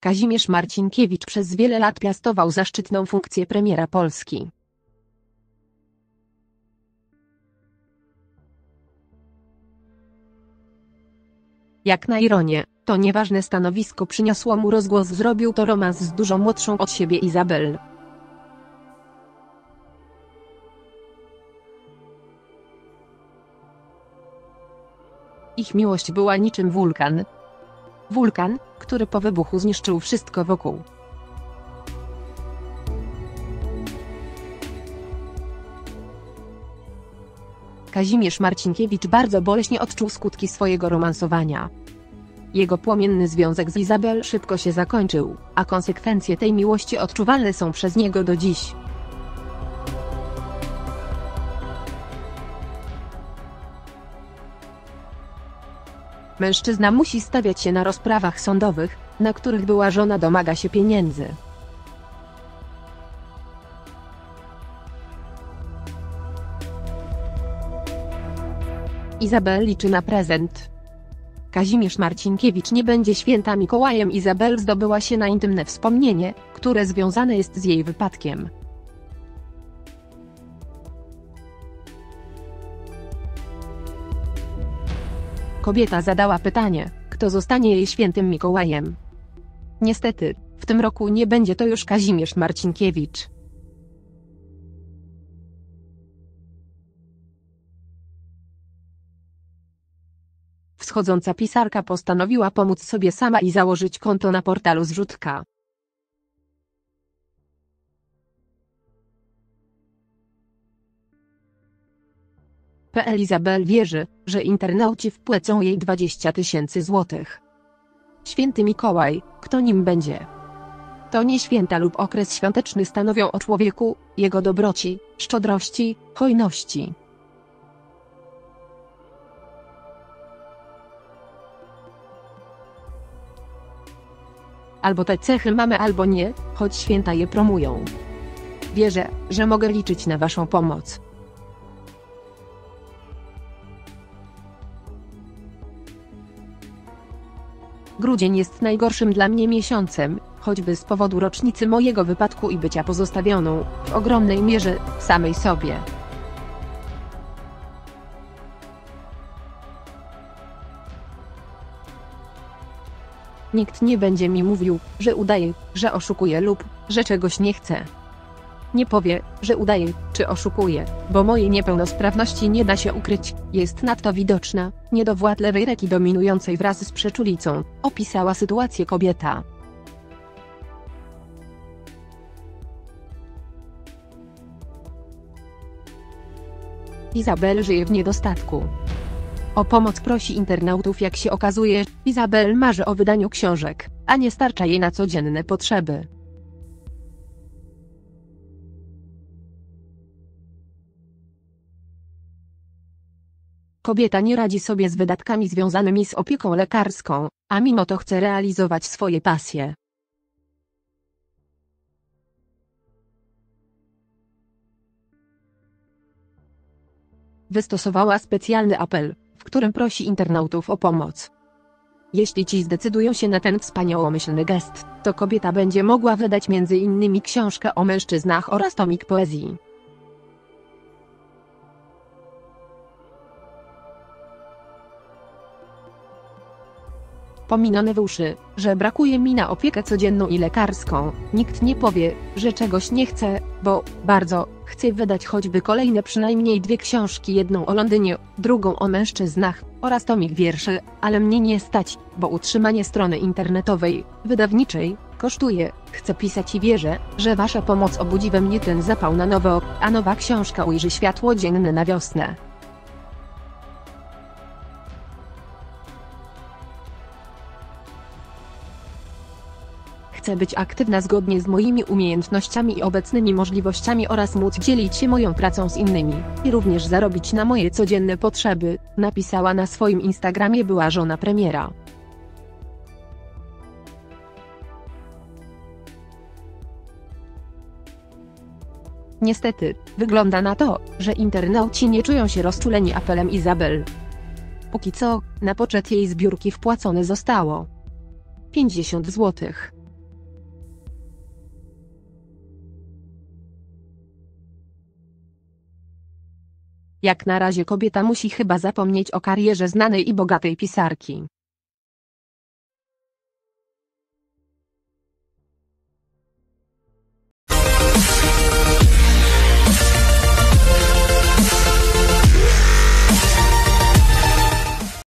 Kazimierz Marcinkiewicz przez wiele lat piastował zaszczytną funkcję premiera Polski. Jak na ironię, to nieważne stanowisko przyniosło mu rozgłos zrobił to romans z dużo młodszą od siebie Izabel. Ich miłość była niczym wulkan. Wulkan, który po wybuchu zniszczył wszystko wokół. Kazimierz Marcinkiewicz bardzo boleśnie odczuł skutki swojego romansowania. Jego płomienny związek z Izabel szybko się zakończył, a konsekwencje tej miłości odczuwalne są przez niego do dziś. Mężczyzna musi stawiać się na rozprawach sądowych, na których była żona domaga się pieniędzy. Izabel liczy na prezent. Kazimierz Marcinkiewicz nie będzie święta Mikołajem Izabel zdobyła się na intymne wspomnienie, które związane jest z jej wypadkiem. Kobieta zadała pytanie, kto zostanie jej świętym Mikołajem. Niestety, w tym roku nie będzie to już Kazimierz Marcinkiewicz. Wschodząca pisarka postanowiła pomóc sobie sama i założyć konto na portalu Zrzutka. Elizabel wierzy, że internauci wpłacą jej 20 tysięcy złotych. Święty Mikołaj, kto nim będzie? To nie święta lub okres świąteczny stanowią o człowieku, jego dobroci, szczodrości, hojności. Albo te cechy mamy, albo nie, choć święta je promują. Wierzę, że mogę liczyć na Waszą pomoc. Grudzień jest najgorszym dla mnie miesiącem, choćby z powodu rocznicy mojego wypadku i bycia pozostawioną, w ogromnej mierze, samej sobie. Nikt nie będzie mi mówił, że udaje, że oszukuje lub, że czegoś nie chce. Nie powie, że udaje, czy oszukuje, bo mojej niepełnosprawności nie da się ukryć, jest nadto widoczna, niedowład lewej ręki dominującej wraz z przeczulicą, opisała sytuację kobieta. Izabel żyje w niedostatku. O pomoc prosi internautów jak się okazuje, Izabel marzy o wydaniu książek, a nie starcza jej na codzienne potrzeby. Kobieta nie radzi sobie z wydatkami związanymi z opieką lekarską, a mimo to chce realizować swoje pasje. Wystosowała specjalny apel, w którym prosi internautów o pomoc. Jeśli ci zdecydują się na ten wspaniałomyślny gest, to kobieta będzie mogła wydać m.in. książkę o mężczyznach oraz tomik poezji. Pominone w uszy, że brakuje mi na opiekę codzienną i lekarską, nikt nie powie, że czegoś nie chce, bo bardzo chcę wydać choćby kolejne przynajmniej dwie książki, jedną o Londynie, drugą o mężczyznach oraz tomik wierszy, ale mnie nie stać, bo utrzymanie strony internetowej, wydawniczej, kosztuje. Chcę pisać i wierzę, że wasza pomoc obudzi we mnie ten zapał na nowo, a nowa książka ujrzy światło dzienne na wiosnę. Chcę być aktywna zgodnie z moimi umiejętnościami i obecnymi możliwościami oraz móc dzielić się moją pracą z innymi, i również zarobić na moje codzienne potrzeby, napisała na swoim Instagramie była żona premiera. Niestety, wygląda na to, że internauci nie czują się rozczuleni apelem Izabel. Póki co, na poczet jej zbiórki wpłacone zostało 50 złotych. Jak na razie kobieta musi chyba zapomnieć o karierze znanej i bogatej pisarki.